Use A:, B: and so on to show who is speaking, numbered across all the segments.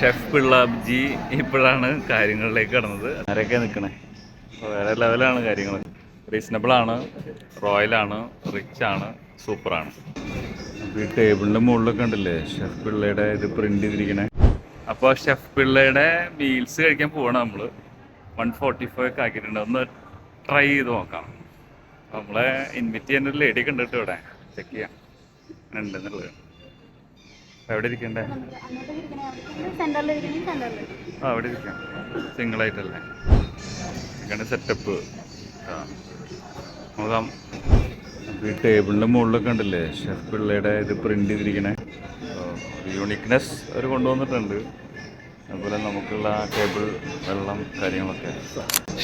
A: Chef പിള്ളാബ്ജി ഇപ്പോഴാണ് കാര്യങ്ങളിലേക്ക് കടന്നത്. ആരൊക്കെ നിൽക്കണേ? വേറെ ലെവലാണ് കാര്യങ്ങൾ റീസണബിൾ ആണ് റോയൽ ആണ് റിച്ച് ആണ് സൂപ്പർ ആണ്. ഈ ടേബിളിന്റെ മുകളിലൊക്കെ ഉണ്ടല്ലേ? ഷെഫ് പിള്ളയുടെ ഇത് പ്രിന്റ് ചെയ്തിരിക്കണേ. അപ്പോൾ ഷെഫ് പിള്ളയുടെ മീൽസ് കഴിക്കാൻ പോവാണ് നമ്മൾ വൺ ഫോർട്ടി ഫൈവ് ഒക്കെ ആക്കിയിട്ടുണ്ട്. ഒന്ന് ട്രൈ ചെയ്ത് നോക്കാം. നമ്മളെ ഇൻവിറ്റ് ചെയ്യാൻ ഒരു ലേഡി ഒക്കെ ഉണ്ട് കേട്ടോ ഇവിടെ. ചെക്ക് ചെയ്യാം. ഉണ്ടെന്നുള്ളത് എവിടെ ഇരിക്കണ്ടേ? ആ അവിടെ ഇരിക്കാം. സിംഗിൾ ആയിട്ടല്ലേ ഇങ്ങനെ സെറ്റപ്പ് ആ. നോക്കാം. ഈ ടേബിളിന്റെ മുകളിലൊക്കെ ഉണ്ടല്ലേ ഷെഫ് പിള്ളയുടെ ഇത് പ്രിന്റ് ചെയ്തിരിക്കണേ. യൂണിക്നെസ് അവർ കൊണ്ടുവന്നിട്ടുണ്ട്. അതുപോലെ നമുക്കുള്ള ടേബിൾ വെള്ളം കാര്യങ്ങളൊക്കെ.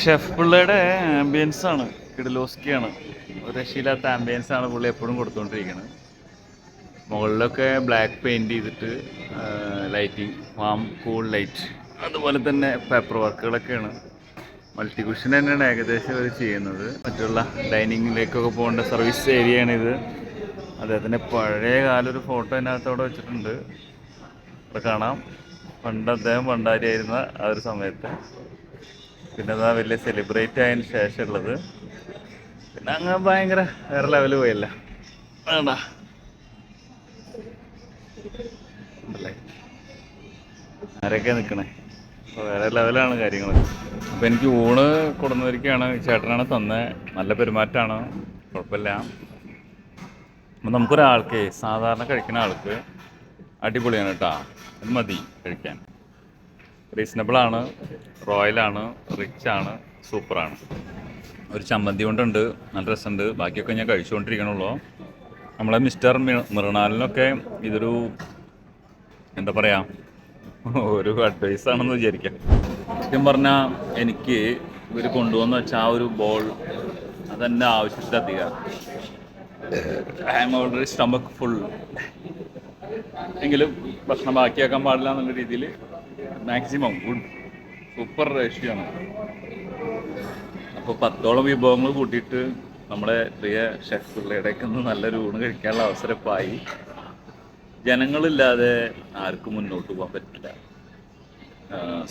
A: ഷെഫ് പിള്ളയുടെ ആംബിയൻസാണ് ആണ്. കിഡിലോസ്കിയാണ് ഒരു രക്ഷയില്ലാത്ത ആംബിയൻസാണ് ആണ് പുള്ളി എപ്പോഴും കൊടുത്തുകൊണ്ടിരിക്കുന്നത് മുകളിലൊക്കെ ബ്ലാക്ക് പെയിന്റ് ചെയ്തിട്ട് ലൈറ്റിംഗ് വാം കൂൾ ലൈറ്റ് അതുപോലെ തന്നെ പേപ്പർ വർക്കുകളൊക്കെയാണ് മൾട്ടി കുഷൻ തന്നെയാണ് ഏകദേശം അവർ ചെയ്യുന്നത്. മറ്റുള്ള ഡൈനിങ്ങിലേക്കൊക്കെ പോകേണ്ട സർവീസ് ഏരിയയാണിത് അദ്ദേഹത്തിന്റെ പഴയ കാലൊരു ഫോട്ടോ അതിനകത്ത് അവിടെ വെച്ചിട്ടുണ്ട്. അവിടെ കാണാം. പണ്ട് അദ്ദേഹം പണ്ടാരിയായിരുന്ന ആ ഒരു സമയത്ത്. പിന്നെ അതാ വലിയ സെലിബ്രേറ്റ് ആയതിന് ശേഷമുള്ളത്. പിന്നെ അങ്ങ് ഭയങ്കര വേറെ ലെവൽ പോയല്ല. വേണ്ട ഉണ്ടല്ലേ ആരൊക്കെ നിൽക്കണേ വേറെ ലെവലാണ് കാര്യങ്ങൾ അപ്പോൾ എനിക്ക് ഊണ് കൊടുന്നവരിക്കാണ് ചേട്ടനാണ് തന്നെ. നല്ല പെരുമാറ്റമാണ് കുഴപ്പമില്ല. അപ്പം നമുക്കൊരാൾക്ക് സാധാരണ കഴിക്കുന്ന ആൾക്ക് അടിപൊളിയാണ് കേട്ടോ. അത് മതി കഴിക്കാൻ. റീസണബിൾ ആണ് റോയലാണ് റിച്ച് ആണ് സൂപ്പറാണ് ഒരു ചമ്മന്തി കൊണ്ടുണ്ട് നല്ല രസമുണ്ട്. ബാക്കിയൊക്കെ ഞാൻ കഴിച്ചുകൊണ്ടിരിക്കണുള്ളൂ. നമ്മളെ മിസ്റ്റർ മൃണാലിനൊക്കെ ഇതൊരു എന്താ പറയാ ഒരു അഡ്വൈസ് ആണെന്ന് വിചാരിക്കാം. സത്യം പറഞ്ഞാൽ എനിക്ക് ഇവർ കൊണ്ടുവന്ന വെച്ച ആ ഒരു ബോൾ അതെന്റെ ആവശ്യത്തിലധികം I am already stomach full എങ്കിലും ഭക്ഷണം ബാക്കിയാക്കാൻ പാടില്ല എന്നുള്ള രീതിയിൽ മാക്സിമം ഗുഡ് സൂപ്പർ റേഷ്യാണ് അപ്പോൾ പത്തോളം വിഭവങ്ങൾ കൂട്ടിയിട്ട് നമ്മുടെ പ്രിയ ഷെഫ് പിള്ളയുടെയൊക്കെ നല്ലൊരു ഊണ് കഴിക്കാനുള്ള അവസരപ്പായി. ജനങ്ങളില്ലാതെ ആർക്കും മുന്നോട്ട് പോകാൻ പറ്റില്ല.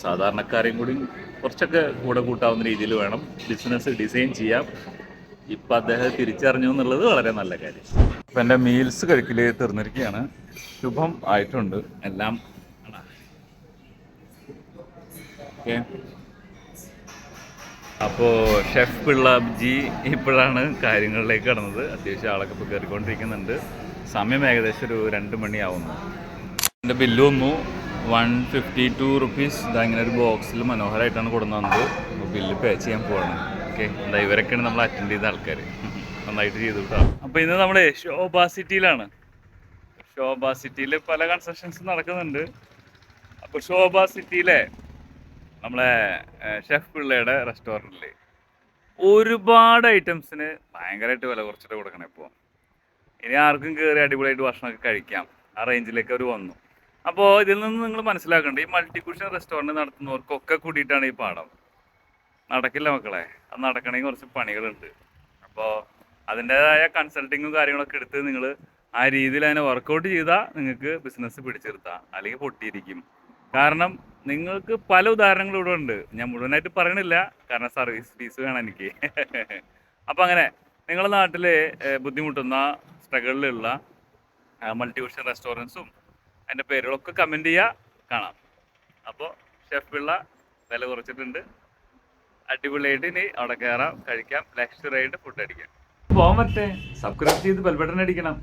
A: സാധാരണക്കാരെയും കൂടി കുറച്ചൊക്കെ കൂടെ കൂട്ടാവുന്ന രീതിയിൽ വേണം ബിസിനസ് ഡിസൈൻ ചെയ്യാം. ഇപ്പം അദ്ദേഹം തിരിച്ചറിഞ്ഞു എന്നുള്ളത് വളരെ നല്ല കാര്യം. ഇപ്പം എന്റെ മീൽസ് കഴിക്കൽ തീർന്നിരിക്കുകയാണ്. ശുഭം ആയിട്ടുണ്ട്. എല്ലാം ഓക്കെ അപ്പോൾ ഷെഫ് പിള്ളാബ്ജി ഇപ്പോഴാണ് കാര്യങ്ങളിലേക്ക് കടന്നത്. അത്യാവശ്യം ആളൊക്കെ ഇപ്പോൾ കയറിക്കൊണ്ടിരിക്കുന്നുണ്ട് സമയം ഏകദേശം ഒരു രണ്ട് മണിയാവുന്നു. എന്റെ ബില്ല് വന്നു. One fifty two rupees. ഇതാ ഇങ്ങനെ ഒരു ബോക്സിൽ മനോഹരമായിട്ടാണ് കൊടുന്നു വന്നത് അപ്പോൾ ബില്ല് പേ ചെയ്യാൻ പോവാണ്. ഓക്കെ. എന്താ ഇവരൊക്കെയാണ് നമ്മൾ അറ്റൻഡ് ചെയ്ത ആൾക്കാർ നന്നായിട്ട് ചെയ്തു കേട്ടോ. അപ്പോൾ ഇന്ന് നമ്മുടെ ഷോബാ സിറ്റിയിലാണ്. ഷോബാ സിറ്റിയിൽ പല കൺസ്ട്രക്ഷൻസ് നടക്കുന്നുണ്ട്. അപ്പോൾ ഷോബാ സിറ്റിയിലെ നമ്മളെ ഷെഫ് പിള്ളയുടെ റെസ്റ്റോറന്റിൽ ഒരുപാട് ഐറ്റംസിന് ഭയങ്കരമായിട്ട് വില കുറച്ചിട്ട് കൊടുക്കണം ഇപ്പോൾ ഇനി ആർക്കും കയറി അടിപൊളിയായിട്ട് ഭക്ഷണമൊക്കെ കഴിക്കാം. ആ റേഞ്ചിലേക്ക് അവർ വന്നു. അപ്പോൾ ഇതിൽ നിന്ന് നിങ്ങൾ മനസ്സിലാക്കേണ്ടത് ഈ മൾട്ടി കുഷൻ റെസ്റ്റോറന്റ് നടത്തുന്നവർക്കൊക്കെ കൂടിയിട്ടാണ് ഈ പാഠം നടക്കില്ല മക്കളെ അത് നടക്കണമെങ്കിൽ കുറച്ച് പണികളുണ്ട്. അപ്പോൾ അതിന്റെതായ കൺസൾട്ടിങ്ങും കാര്യങ്ങളൊക്കെ എടുത്ത് നിങ്ങൾ ആ രീതിയിൽ അതിനെ വർക്കൗട്ട് ചെയ്താൽ നിങ്ങൾക്ക് ബിസിനസ് പിടിച്ചെടുത്താം അല്ലെങ്കിൽ പൊട്ടിയിരിക്കും. കാരണം നിങ്ങൾക്ക് പല ഉദാഹരണങ്ങളും ഇവിടെ ഉണ്ട്. ഞാൻ മുഴുവനായിട്ട് പറയണില്ല. കാരണം സർവീസ് ഫീസ് വേണം എനിക്ക്. അപ്പം അങ്ങനെ നിങ്ങളുടെ നാട്ടിൽ ബുദ്ധിമുട്ടുന്ന സ്ട്രഗിളിലുള്ള മൾട്ടി ഓഷൻ റെസ്റ്റോറന്റ്സും അതിന്റെ പേരുകളൊക്കെ കമന്റ് ചെയ്യുക കാണാം. അപ്പോൾ ഷെഫ് പിള്ള വില കുറച്ചിട്ടുണ്ട്. അടിപൊളിയായിട്ട് ഇനി അവിടെ കയറാം കഴിക്കാം. ലക്ഷറായിട്ട് ഫുഡ് അടിക്കാം. പോകാൻ പറ്റേ. സബ്സ്ക്രൈബ് ചെയ്ത് ബെൽബട്ടൺ അടിക്കണം.